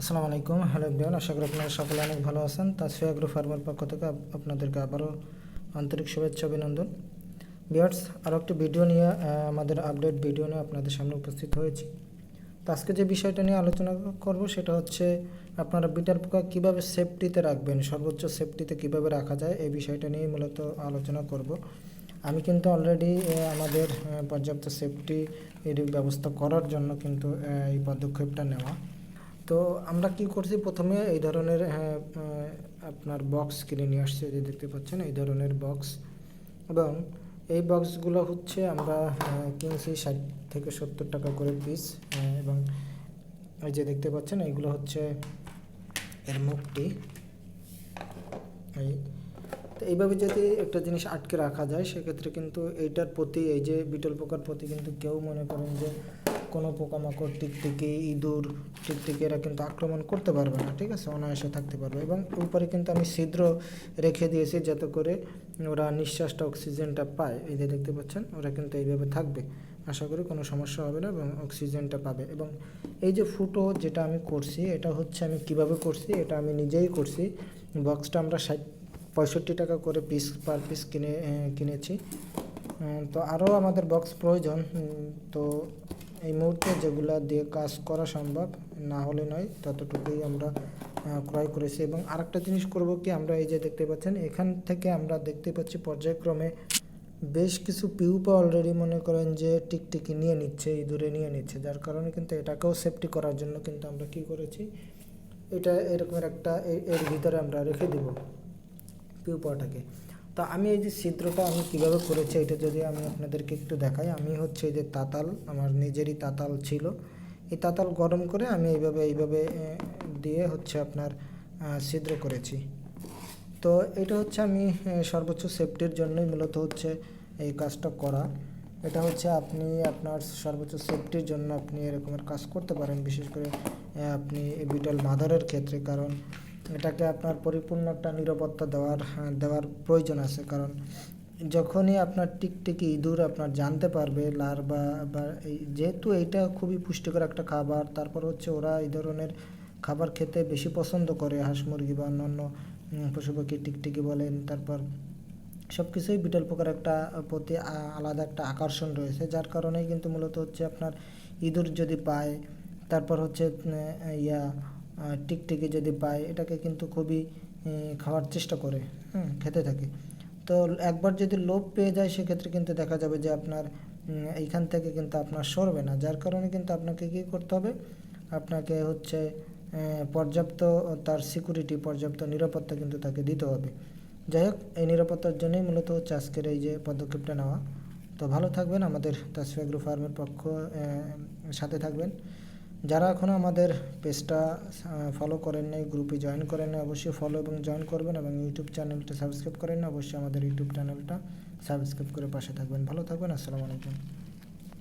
আসসালামু আলাইকুম। Hello everyone আশা করি আপনারা সকলে অনেক ভালো আছেন। তাসফি আগ্রো ফার্মের পক্ষ থেকে আপনাদেরকে আবারও আন্তরিক শুভেচ্ছা, অভিনন্দন। বিয়ার্স আরও একটি ভিডিও নিয়ে আমাদের আপডেট ভিডিও নিয়ে আপনাদের সামনে উপস্থিত হয়েছি। তো আজকে যে বিষয়টা নিয়ে আলোচনা করব সেটা হচ্ছে, আপনারা বিটার পোকা কীভাবে সেফটিতে রাখবেন, সর্বোচ্চ সেফটিতে কীভাবে রাখা যায়, এই বিষয়টা নিয়ে মূলত আলোচনা করব। আমি কিন্তু অলরেডি আমাদের পর্যাপ্ত সেফটি এর ব্যবস্থা করার জন্য কিন্তু এই পদক্ষেপটা নেওয়া। তো আমরা কি করছি? প্রথমে এই ধরনের হ্যাঁ, আপনার বক্স কিনে নিয়ে আসছি যে দেখতে পাচ্ছেন এই ধরনের বক্স এবং এই বক্সগুলো হচ্ছে আমরা কিনছি ষাট থেকে সত্তর টাকা করে পিস এবং এই যে দেখতে পাচ্ছেন এইগুলো হচ্ছে এর মুখটি এই তো এইভাবে যদি একটা জিনিস আটকে রাখা যায় সেক্ষেত্রে কিন্তু এইটার প্রতি এই যে বিটল পোকার প্রতি কিন্তু কেউ মনে করেন যে কোনো পোকামাকড়, টিকটিকি, ইঁদুর টিকটিকি এরা কিন্তু আক্রমণ করতে পারবে না, ঠিক আছে? অনায়াসে থাকতে পারবে এবং উপরে কিন্তু আমি ছিদ্র রেখে দিয়েছি যাতে করে ওরা নিঃশ্বাসটা, অক্সিজেনটা পায়। এই যে দেখতে পাচ্ছেন, ওরা কিন্তু এইভাবে থাকবে। আশা করি কোনো সমস্যা হবে না এবং অক্সিজেনটা পাবে। এবং এই যে ফুটো যেটা আমি করছি, এটা হচ্ছে আমি কীভাবে করছি, এটা আমি নিজেই করছি। বক্সটা আমরা ষাট, পঁয়ষট্টি টাকা করে পিস, পার পিস কিনে কিনেছি। তো আরও আমাদের বক্স প্রয়োজন। তো এই মুহূর্তে যেগুলা দিয়ে কাজ করা সম্ভব, না হলে নয়, ততটুকুই আমরা ক্রয় করেছি। এবং আরেকটা জিনিস করব কি, আমরা এই যে দেখতে পাচ্ছেন, এখান থেকে আমরা দেখতে পাচ্ছি পর্যায়ক্রমে বেশ কিছু পিউপা অলরেডি মনে করেন যে টিকটিকি নিয়ে নিচ্ছে, ইঁদুরে নিয়ে নিচ্ছে। যার কারণে কিন্তু এটাকেও সেফটি করার জন্য কিন্তু আমরা কি করেছি, এটা এরকমের একটা এর ভিতরে আমরা রেখে দিব পিউপাটাকে। তো আমি এই যে ছিদ্রটা আমি কীভাবে করেছি এটা যদি আমি আপনাদেরকে একটু দেখাই, আমি হচ্ছে এই যে তাতাল, আমার নিজেরই তাতাল ছিল। এই তাতাল গরম করে আমি এইভাবে এইভাবে দিয়ে হচ্ছে আপনার ছিদ্র করেছি। তো এটা হচ্ছে আমি সর্বোচ্চ সেফটির জন্যই মূলত হচ্ছে এই কাজটা করা। এটা হচ্ছে আপনি আপনার সর্বোচ্চ সেফটির জন্য আপনি এরকমের কাজ করতে পারেন, বিশেষ করে আপনি বিটল মাদারের ক্ষেত্রে, কারণ এটাকে আপনার পরিপূর্ণ একটা নিরাপত্তা দেওয়ার হ্যাঁ, দেওয়ার প্রয়োজন আছে। কারণ যখনই আপনার টিকটিকি ইঁদুর আপনার জানতে পারবে লার বা যেহেতু এইটা খুবই পুষ্টিকর একটা খাবার তারপর হচ্ছে ওরা এই ধরনের খাবার খেতে বেশি পছন্দ করে হাঁস মুরগি বা অন্যান্য পশু পাখি টিকটিকি বলেন তারপর সব কিছুই বিটল পোকার একটা প্রতি আলাদা একটা আকর্ষণ রয়েছে যার কারণেই কিন্তু মূলত হচ্ছে আপনার ইঁদুর যদি পায় তারপর হচ্ছে ইয়া টিকটিকি যদি পায়, এটাকে কিন্তু খুবই খাওয়ার চেষ্টা করে, হুম, খেতে থাকে। তো একবার যদি লোভ পেয়ে যায়, সেক্ষেত্রে কিন্তু দেখা যাবে যে আপনার এইখান থেকে কিন্তু আপনার সরবে না। যার কারণে কিন্তু আপনাকে কী করতে হবে? আপনাকে হচ্ছে পর্যাপ্ত তার সিকিউরিটি পর্যাপ্ত নিরাপত্তা কিন্তু তাকে দিতে হবে। যাই হোক, এই নিরাপত্তার জন্যই মূলত হচ্ছে আজকের এই যে পদক্ষেপটা নেওয়া। তো ভালো থাকবেন আমাদের তাসফি এগ্রো ফার্মের পক্ষ সাথে থাকবেন। যারা এখনও আমাদের পেজটা ফলো করেন নাই গ্রুপে জয়েন করেন নাই, অবশ্যই ফলো এবং জয়েন করবেন এবং ইউটিউব চ্যানেলটা সাবস্ক্রাইব করেন না, অবশ্যই আমাদের ইউটিউব চ্যানেলটা সাবস্ক্রাইব করে পাশে থাকবেন। ভালো থাকবেন, আসসালামু আলাইকুম।